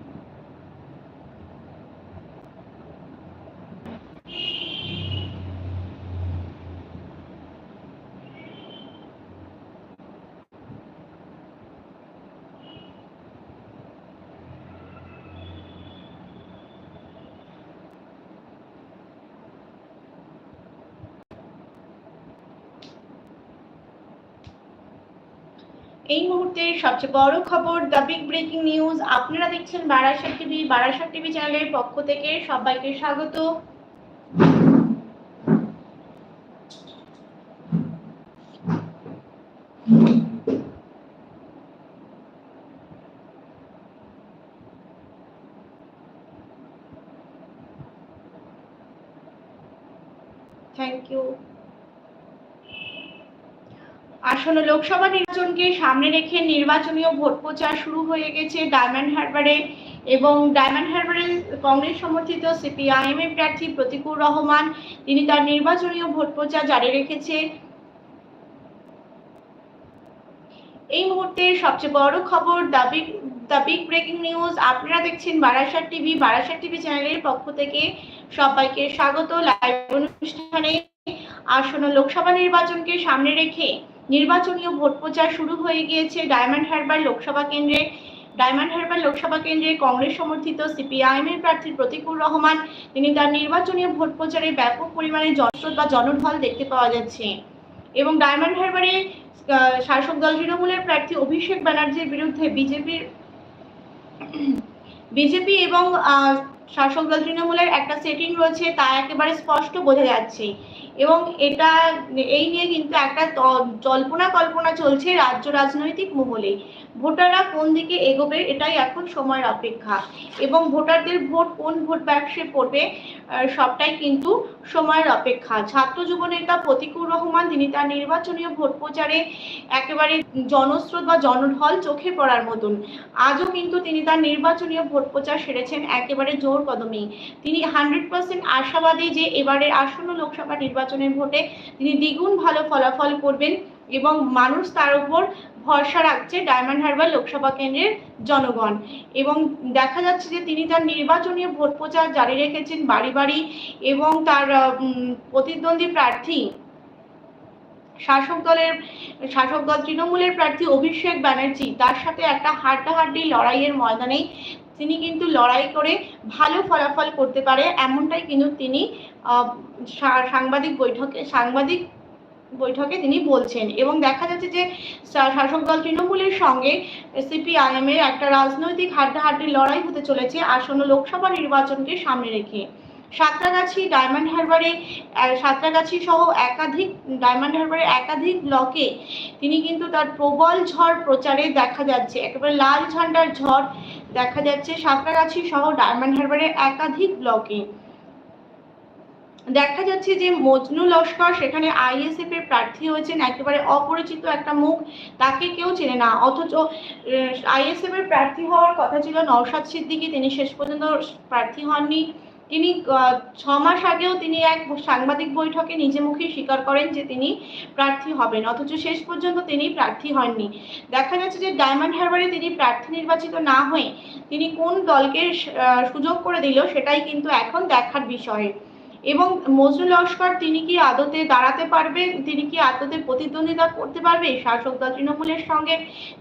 এই মুহূর্তে সবচেয়ে বড় খবর দ্য বিগ ব্রেকিং নিউজ আপনারা দেখছেন বারাসাত টিভি বারাসাত টিভি চ্যানেলের পক্ষ থেকে সবাইকে স্বাগত। থ্যাংক ইউ আসন্ন লোকসভা নির্বাচনকে সামনে রেখে নির্বাচনীয় ভোট প্রচার শুরু হয়ে গেছে ডায়মন্ড হারবারে এবং ডায়মন্ড হারবারের কংগ্রেস সমর্থিত সিপিআইএম এর প্রার্থী প্রতিকুর রহমান, তিনি তার নির্বাচনীয় ভোট প্রচার জারি রেখেছে। এই মুহূর্তে সবচেয়ে বড় খবর the big the big breaking news আপনারা দেখছেন বারাসাত টিভি। বারাসাত টিভি চ্যানেলের পক্ষ থেকে সবাইকে স্বাগত। লাইভ অনুষ্ঠানে আসন্ন লোকসভা নির্বাচনকে সামনে রেখে নির্বাচনীয় ভোট প্রচার শুরু হয়ে গিয়েছে ডায়মন্ড হারবার লোকসভা কেন্দ্রে। ডায়মন্ড হারবার লোকসভা কেন্দ্রে কংগ্রেস সমর্থিত সিপিআইএম এর প্রার্থী প্রতিকুর রহমান। তিনি তার নির্বাচনীয় ভোট প্রচারে ব্যাপক পরিমাণে জনস্রোত বা জনঢল দেখতে পাওয়া যাচ্ছে। এবং ডায়মন্ড হারবারে শাসক দল তৃণমূলের প্রার্থী অভিষেক ব্যানার্জির বিরুদ্ধে বিজেপির বিজেপি এবং শাসক দল তৃণমূলের একটা সেটিং রয়েছে তা একেবারে স্পষ্ট বোঝা যাচ্ছে। এবং এটা, এই নিয়ে কিন্তু একটা জল্পনা কল্পনা চলছে রাজ্য রাজনৈতিক মহলে ভোটাররা কোন দিকে এগোবে এটাই এখন সময়ের অপেক্ষা। এবং ভোটারদের ভোট, কোন ভোট বাক্সে পড়বে সবটাই কিন্তু সময়ের অপেক্ষা। ছাত্র যুব নেতা প্রতিকুর রহমান, তিনি তার নির্বাচনীয় ভোট প্রচারে একেবারে জনস্রোত বা জনঢল চোখে পড়ার মতন। আজও কিন্তু তিনি তার নির্বাচনীয় ভোট প্রচার সেরেছেন একেবারে জোর কদমে তিনি হান্ড্রেড পার্সেন্ট আশাবাদী যে এবারের আসন্ন লোকসভা নির্বাচনের ভোটে তিনি দ্বিগুণ ভালো ফলাফল করবেন এবং মানুষ তার উপর ভরসা রাখছে ডায়মন্ড হারবার লোকসভা কেন্দ্রের জনগণ। এবং দেখা যাচ্ছে যে তিনি তার নির্বাচনী ভোট প্রচার জারি রেখেছেন বাড়ি বাড়ি এবং তার প্রতিদ্বন্দ্বী প্রার্থী, শাসক দলের, শাসক দল তৃণমূলের প্রার্থী অভিষেক ব্যানার্জি তার সাথে একটা হাড্ডাহাড্ডি লড়াইয়ের ময়দানে তিনি কিন্তু লড়াই করে ভালো ফলাফল করতে পারে, এমনটাই কিন্তু তিনি সাংবাদিক বৈঠকে সাংবাদিক বৈঠকে তিনি বলছেন। এবং দেখা যাচ্ছে যে শাসক দল তৃণমূলের সঙ্গে সিপিআইএম এর একটা রাজনৈতিক হাড্ডাহাড্ডির লড়াই হতে চলেছে আসন্ন লোকসভা নির্বাচনকে সামনে রেখে। সাঁতরাগাছি ডায়মন্ড হারবারে সাঁতরাগাছি সহ একাধিক, ডায়মন্ড হারবারের একাধিক ব্লকে তিনি কিন্তু তার প্রবল ঝড় প্রচারে দেখা যাচ্ছে, একেবারে লাল ঝান্ডার ঝড় দেখা যাচ্ছে সাঁতরাগাছি সহ ডায়মন্ড হারবারের একাধিক ব্লকে। দেখা যাচ্ছে যে মজনু লস্কর সেখানে আইএসএফ এর প্রার্থী হয়েছেন, একেবারে অপরিচিত একটা মুখ, তাকে কেউ চেনে না। অথচ আইএসএফ এর প্রার্থী হওয়ার কথা ছিল নওশাদ সিদ্দিকী, তিনি শেষ পর্যন্ত প্রার্থী হননি। তিনি ছ মাস আগেও তিনি এক সাংবাদিক বৈঠকে নিজে মুখে স্বীকার করেন যে তিনি প্রার্থী হবেন, অথচ শেষ পর্যন্ত তিনি প্রার্থী হননি। দেখা যাচ্ছে যে ডায়মন্ড হারবারে তিনি প্রার্থী নির্বাচিত না হয়ে তিনি কোন দলকে সুযোগ করে দিল সেটাই কিন্তু এখন দেখার বিষয়। এবং মজরুল লস্কর, তিনি কি আদতে দাঁড়াতে পারবে? তিনি কি আদতে প্রতিদ্বন্দ্বিতা করতে পারবে? শাসক দল তৃণমূলের সঙ্গে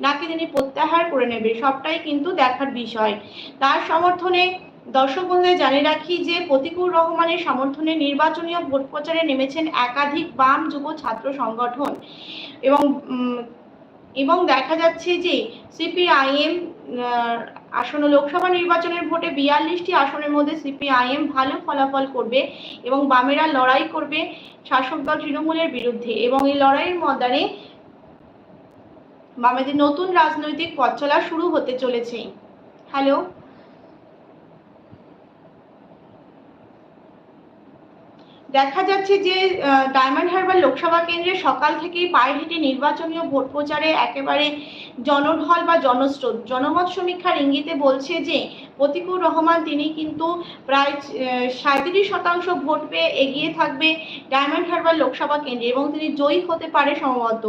নাকি তিনি প্রত্যাহার করে নেবে? সবটাই কিন্তু দেখার বিষয়। তার সমর্থনে দর্শক বন্ধুদের জানিয়ে রাখি যে প্রতিকুর রহমানের সমর্থনে নির্বাচনীয় ভোট প্রচারে নেমেছেন একাধিক বাম যুব ছাত্র সংগঠন। এবং এবং দেখা যাচ্ছে যে সিপিআইএম আসন্ন লোকসভা নির্বাচনের ভোটে বিয়াল্লিশটি আসনের মধ্যে সিপিআইএম ভালো ফলাফল করবে এবং বামেরা লড়াই করবে শাসক দল তৃণমূলের বিরুদ্ধে। এবং এই লড়াইয়ের ময়দানে বামেদের নতুন রাজনৈতিক পথ চলা শুরু হতে চলেছে। হ্যালো দেখা যাচ্ছে যে ডায়মন্ড হারবার লোকসভা কেন্দ্রে সকাল থেকেই পায়ে হেঁটে নির্বাচনীয় ভোট প্রচারে একেবারে জনঢল বা জনস্রোত। জনমত সমীক্ষার ইঙ্গিতে বলছে যে, প্রতিকুর রহমান তিনি কিন্তু প্রায় সাঁত্রিশ শতাংশ ভোট পেয়ে এগিয়ে থাকবে ডায়মন্ড হারবার লোকসভা কেন্দ্রে এবং তিনি জয়ী হতে পারে সম্ভবত।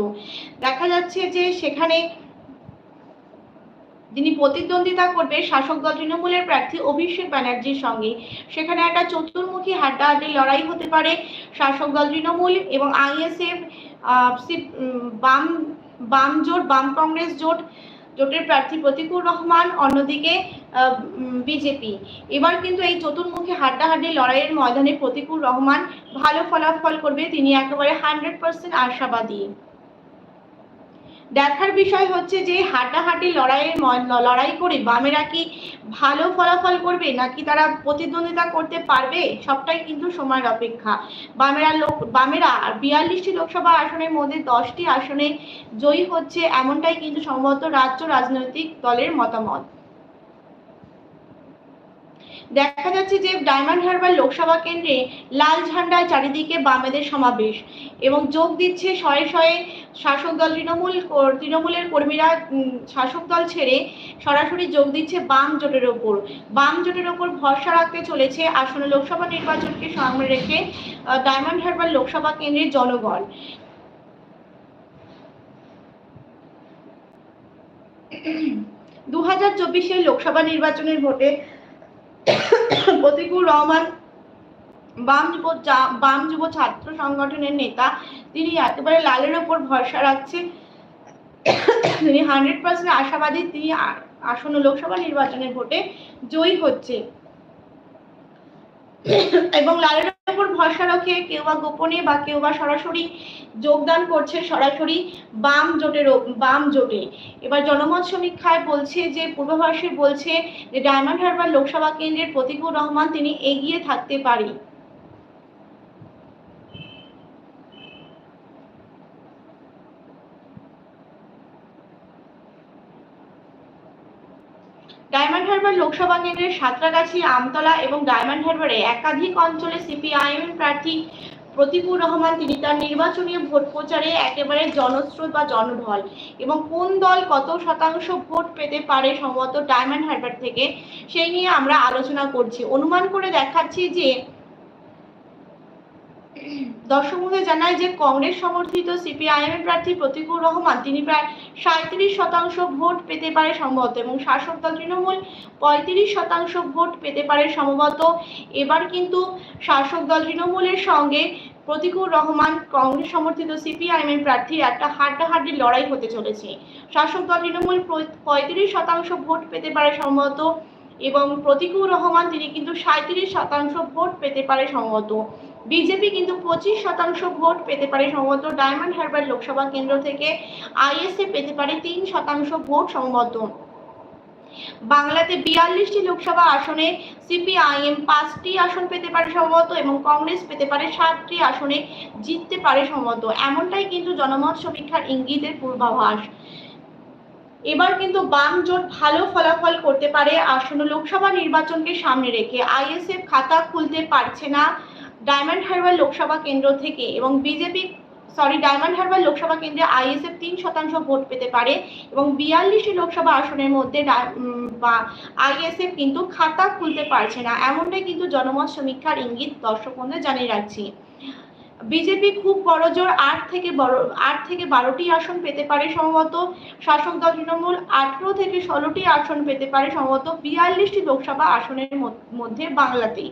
দেখা যাচ্ছে যে, সেখানে যিনি প্রতিদ্বন্দ্বিতা করবে শাসক দল তৃণমূলের প্রার্থী অভিষেক ব্যানার্জির সঙ্গে। সেখানে একটা চতুর্মুখী হাড্ডাহাড্ডি লড়াই হতে পারে শাসক দল তৃণমূল এবং আইএসএফ বাম বাম জোট, বাম কংগ্রেস জোট, জোটের প্রার্থী প্রতিকুর রহমান, অন্যদিকে বিজেপি। এবার কিন্তু এই চতুর্মুখী হাড্ডাহাড্ডি লড়াইয়ের ময়দানে প্রতিকুর রহমান ভালো ফলাফল করবে। তিনি একেবারে হান্ড্রেড পার্সেন্ট আশাবাদী। দেখার বিষয় হচ্ছে যে হাঁটাহাঁটি লড়াইয়ের লড়াই করে বামেরা কি ভালো ফলাফল করবে নাকি তারা প্রতিদ্বন্দ্বিতা করতে পারবে? সবটাই কিন্তু সময়ের অপেক্ষা। বামেরা লোক, বামেরা বিয়াল্লিশটি লোকসভা আসনের মধ্যে দশটি আসনে জয়ী হচ্ছে, এমনটাই কিন্তু সম্ভবত রাজ্য রাজনৈতিক দলের মতামত। দেখা যাচ্ছে যে ডায়মন্ড হারবার লোকসভা কেন্দ্রে লাল ঝান্ডায় চারিদিকে বামেদের সমাবেশ এবং যোগ দিচ্ছে শয়ে শয়ে শাসক দল তৃণমূল তৃণমূলের কর্মীরা শাসক দল ছেড়ে সরাসরি যোগ দিচ্ছে বাম জোটের ওপর। বাম জোটের ওপর ভরসা রাখতে চলেছে আসন্ন লোকসভা নির্বাচনকে সামনে রেখে ডায়মন্ড হারবার লোকসভা কেন্দ্রের জনগণ। দু হাজার চব্বিশের লোকসভা নির্বাচনের ভোটে প্রতিকুর রহমান বাম যুব বাম যুব ছাত্র সংগঠনের নেতা। তিনি একেবারে লালের ওপর ভরসা রাখছে। তিনি হান্ড্রেড পার্সেন্ট আশাবাদী। তিনি আসন্ন লোকসভা নির্বাচনের ভোটে জয়ী হচ্ছে। এবং লালের উপর ভরসা রেখে, কেউ বা গোপনে বা কেউ বা সরাসরি যোগদান করছে সরাসরি বাম জোটের বাম জোটে। এবার জনমত সমীক্ষায় বলছে যে পূর্বাভাসে বলছে যে, ডায়মন্ড হারবার লোকসভা কেন্দ্রের প্রতীকুর রহমান তিনি এগিয়ে থাকতে পারে ডায়মন্ড হারবার লোকসভা কেন্দ্রের সাঁতরাগাছি, আমতলা এবং ডায়মন্ড হারবারে একাধিক অঞ্চলে সিপিআইএম প্রার্থী প্রতিকুর রহমান, তিনি তার নির্বাচনী ভোট প্রচারে একেবারে জনস্রোত বা জনঢল এবং কোন দল কত শতাংশ ভোট পেতে পারে সম্ভবত ডায়মন্ড হারবার থেকে, সেই নিয়ে আমরা আলোচনা করছি। অনুমান করে দেখাচ্ছি যে দর্শক মধ্যে জানায় যে কংগ্রেস সমর্থিত সিপিআইএম প্রার্থী প্রতিকুর রহমান, তিনি প্রায় সাঁত্রিশ শতাংশ ভোট পেতে পারে সম্ভবত এবং শাসক দল তৃণমূল পঁয়ত্রিশ শতাংশ ভোট পেতে পারে সম্ভবত। এবার কিন্তু শাসক দল তৃণমূলের সঙ্গে প্রতিকুর রহমান কংগ্রেস সমর্থিত সিপিআইএম এর প্রার্থীর একটা হাড্ডাহাড্ডি লড়াই হতে চলেছে। শাসক দল তৃণমূল পঁয়ত্রিশ শতাংশ ভোট পেতে পারে সম্ভবত এবং প্রতিকুর রহমান, তিনি কিন্তু সাঁত্রিশ শতাংশ ভোট পেতে পারে সম্ভবত। বিজেপি কিন্তু পঁচিশ শতাংশ ভোট পেতে পারে সম্ভবত ডায়মন্ড হারবার লোকসভা কেন্দ্র থেকে আইএসএ পেতে পারে তিন শতাংশ ভোট সম্ভবত বাংলাতে বিয়াল্লিশটি লোকসভা আসনে সিপিআইএম পাঁচটি আসন পেতে পারে সম্ভবত এবং কংগ্রেস পেতে পারে সাতটি আসনে জিততে পারে সম্ভবত এমনটাই কিন্তু জনমত সমীক্ষার ইঙ্গিতের পূর্বাভাস। এবার কিন্তু বাম জোট ভালো ফলাফল করতে পারে, আসন্ন লোকসভা নির্বাচনকে সামনে রেখে। আইএসএফ খাতা খুলতে পারছে না ডায়মন্ড হারবার লোকসভা কেন্দ্র থেকে এবং বিজেপি সরি ডায়মন্ড হারবার লোকসভা কেন্দ্রে আইএসএফ তিন শতাংশ ভোট পেতে পারে এবং বিয়াল্লিশটি লোকসভা আসনের মধ্যে আইএসএফ কিন্তু খাতা খুলতে পারছে না। এমনটাই কিন্তু জনমত সমীক্ষার ইঙ্গিত দর্শক জানিয়ে রাখছি। বিজেপি খুব বড় জোর আট থেকে বড়, আট থেকে বারোটি আসন পেতে পারে সম্ভবত। শাসক দল তৃণমূল আঠেরো থেকে ষোলোটি আসন পেতে পারে সম্ভবত। বিয়াল্লিশটি লোকসভা আসনের মধ্যে বাংলাতেই।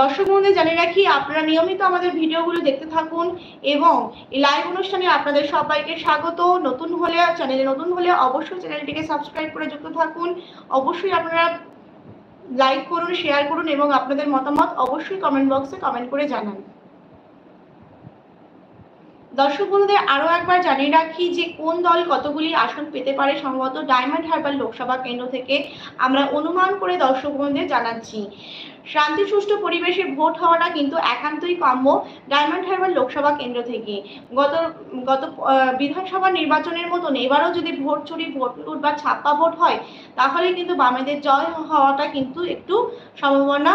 দর্শক বন্ধু জানিয়ে রাখি, আপনারা নিয়মিত আমাদের ভিডিওগুলো দেখতে থাকুন এবং লাইভ অনুষ্ঠানে আপনাদের সবাইকে স্বাগত। নতুন হলে চ্যানেলে নতুন হলে অবশ্যই চ্যানেলটিকে সাবস্ক্রাইব করে যুক্ত থাকুন। অবশ্যই আপনারা লাইক করুন শেয়ার করুন এবং আপনাদের মতামত অবশ্যই কমেন্ট বক্সে কমেন্ট করে জানান। দর্শক বন্ধুদের আরও একবার জানিয়ে রাখি যে কোন দল কতগুলি আসন পেতে পারে, সম্ভবত ডায়মন্ড হারবার লোকসভা কেন্দ্র থেকে আমরা অনুমান করে দর্শক বন্ধুদের জানাচ্ছি। শান্তি সুষ্ঠু পরিবেশে ভোট হওয়াটা কিন্তু একান্তই কাম্য ডায়মন্ড হারবার লোকসভা কেন্দ্র থেকে। গত গত বিধানসভা নির্বাচনের মতন এবারও যদি ভোট চুরি, ভোট লুট বা ছাপ্পা ভোট হয়, তাহলে কিন্তু বামেদের জয় হওয়াটা কিন্তু একটু সম্ভাবনা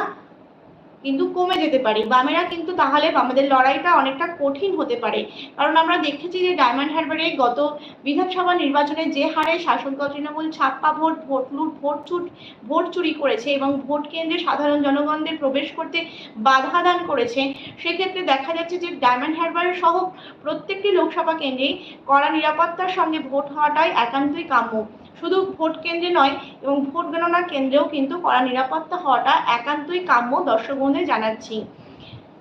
কিন্তু কমে যেতে পারে। বামেরা কিন্তু তাহলে আমাদের লড়াইটা অনেকটা কঠিন হতে পারে। কারণ আমরা দেখেছি যে ডায়মন্ড হারবারে গত বিধানসভা নির্বাচনে যে হারে শাসক দল তৃণমূল ছাপ্পা ভোট ভোট লুট, ভোট চুট, ভোট চুরি করেছে এবং ভোট কেন্দ্রে সাধারণ জনগণদের প্রবেশ করতে বাধা দান করেছে, সেক্ষেত্রে দেখা যাচ্ছে যে ডায়মন্ড হারবার সহ প্রত্যেকটি লোকসভা কেন্দ্রেই কড়া নিরাপত্তার সঙ্গে ভোট হওয়াটাই একান্তই কাম্য। শুধু ভোট কেন্দ্রে নয়, এবং ভোট গণনা কেন্দ্রেও কিন্তু কড়া নিরাপত্তা হওয়াটা একান্তই কাম্য, দর্শক জানাচ্ছি।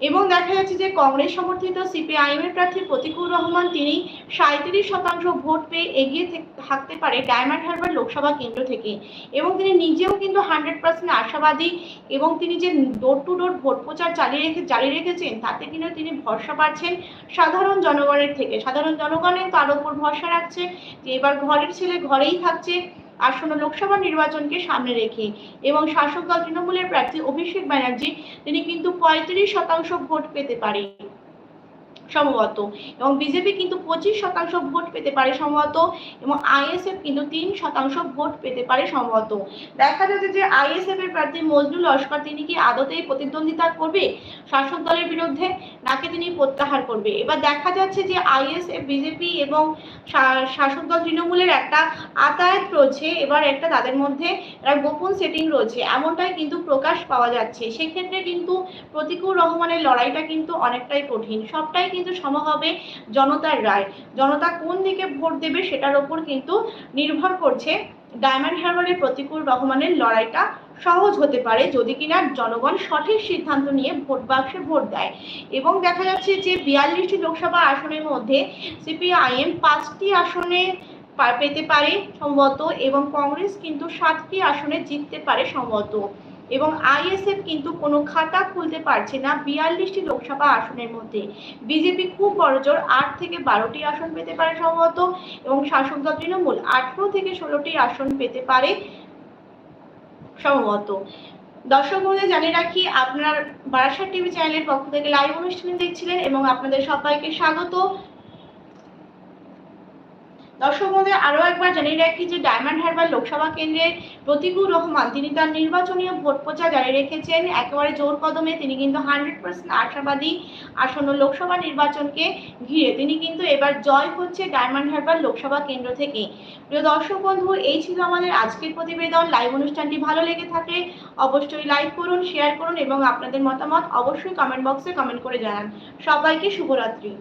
এবং দেখা যাচ্ছে যে কংগ্রেস সমর্থিত সিপিআইএম এর প্রার্থী প্রতিকুর রহমান তিনি সাঁত্রিশ শতাংশ ভোট পেয়ে এগিয়ে থাকতে পারে ডায়মন্ড হারবার লোকসভা কেন্দ্র থেকে। এবং তিনি নিজেও কিন্তু হান্ড্রেড পার্সেন্ট আশাবাদী এবং তিনি যে ডোর টু ডোর ভোট প্রচার চালিয়ে রেখে জারি রেখেছেন, তাতে কিন্তু তিনি ভরসা পাচ্ছেন সাধারণ জনগণের থেকে। সাধারণ জনগণের তার উপর ভরসা রাখছে যে এবার ঘরের ছেলে ঘরেই থাকছে। আসন্ন লোকসভা নির্বাচনকে সামনে রেখে এবং শাসক দল তৃণমূলের প্রার্থী অভিষেক ব্যানার্জি, তিনি কিন্তু পঁয়ত্রিশ শতাংশ ভোট পেতে পারে সম্ভবত। এবং বিজেপি কিন্তু পঁচিশ শতাংশ ভোট পেতে পারে সম্ভবত, এবং আইএসএফ কিন্তু তিন শতাংশ ভোট পেতে পারে সম্ভবত। দেখা যাচ্ছে যে আইএসএফ এর প্রার্থী মজনু লস্কর, তিনি কি আদতেই প্রতিদ্বন্দ্বিতা করবে শাসক দলের বিরুদ্ধে, নাকি তিনি প্রত্যাহার করবে? এবার দেখা যাচ্ছে যে আইএসএফ, বিজেপি এবং শাসক দল তৃণমূলের একটা আতায়াত রয়েছে, এবার একটা তাদের মধ্যে একটা গোপন সেটিং রয়েছে, এমনটাই কিন্তু প্রকাশ পাওয়া যাচ্ছে। সেক্ষেত্রে কিন্তু প্রতিকুর রহমানের লড়াইটা কিন্তু অনেকটাই কঠিন। সবটাই কিন্তু সম হবে জনতার রায়। জনতা কোন দিকে ভোট দেবে সেটার ওপর কিন্তু নির্ভর করছে ডায়মন্ড হারবারের প্রতিকূল রহমানের লড়াইটা সহজ হতে পারে যদি কিনা জনগণ সঠিক সিদ্ধান্ত নিয়ে ভোট বাক্সে ভোট দেয়। এবং দেখা যাচ্ছে যে বিয়াল্লিশটি লোকসভা আসনের মধ্যে সিপিআইএম পাঁচটি আসনে পেতে পারে সম্ভবত এবং কংগ্রেস কিন্তু সাতটি আসনে জিততে পারে সম্ভবত এবং আইএসএফ কিন্তু কোনো খাতা খুলতে পারছে না বিয়াল্লিশটি লোকসভা আসনের মধ্যে। বিজেপি খুব বড়জোর আট থেকে বারোটি আসন পেতে পারে সম্ভবত এবং শাসক দল তৃণমূল আঠারো থেকে ষোলোটি আসন পেতে পারে সম্ভবত। দর্শক বন্ধুদের জানিয়ে রাখি, আপনার বারাসাত টিভি চ্যানেলের পক্ষ থেকে লাইভ অনুষ্ঠানে দেখছিলেন এবং আপনাদের সবাইকে স্বাগত। দর্শক বন্ধুদের আরও একবার জানিয়ে রাখি যে ডায়মন্ড হারবার লোকসভা কেন্দ্রের প্রতিকুর রহমান, তিনি তার নির্বাচনীয় ভোট প্রচার জারি রেখেছেন। একেবারে জোর কদমে তিনি কিন্তু হান্ড্রেড পার্সেন্ট আশাবাদী আসন্ন লোকসভা নির্বাচনকে ঘিরে তিনি কিন্তু এবার জয় হচ্ছে ডায়মন্ড হারবার লোকসভা কেন্দ্র থেকে। প্রিয় দর্শক বন্ধু, এই ছিল আমাদের আজকের প্রতিবেদন। লাইভ অনুষ্ঠানটি ভালো লেগে থাকলে অবশ্যই লাইক করুন, শেয়ার করুন এবং আপনাদের মতামত অবশ্যই কমেন্ট বক্সে কমেন্ট করে জানান। সবাইকে শুভরাত্রি।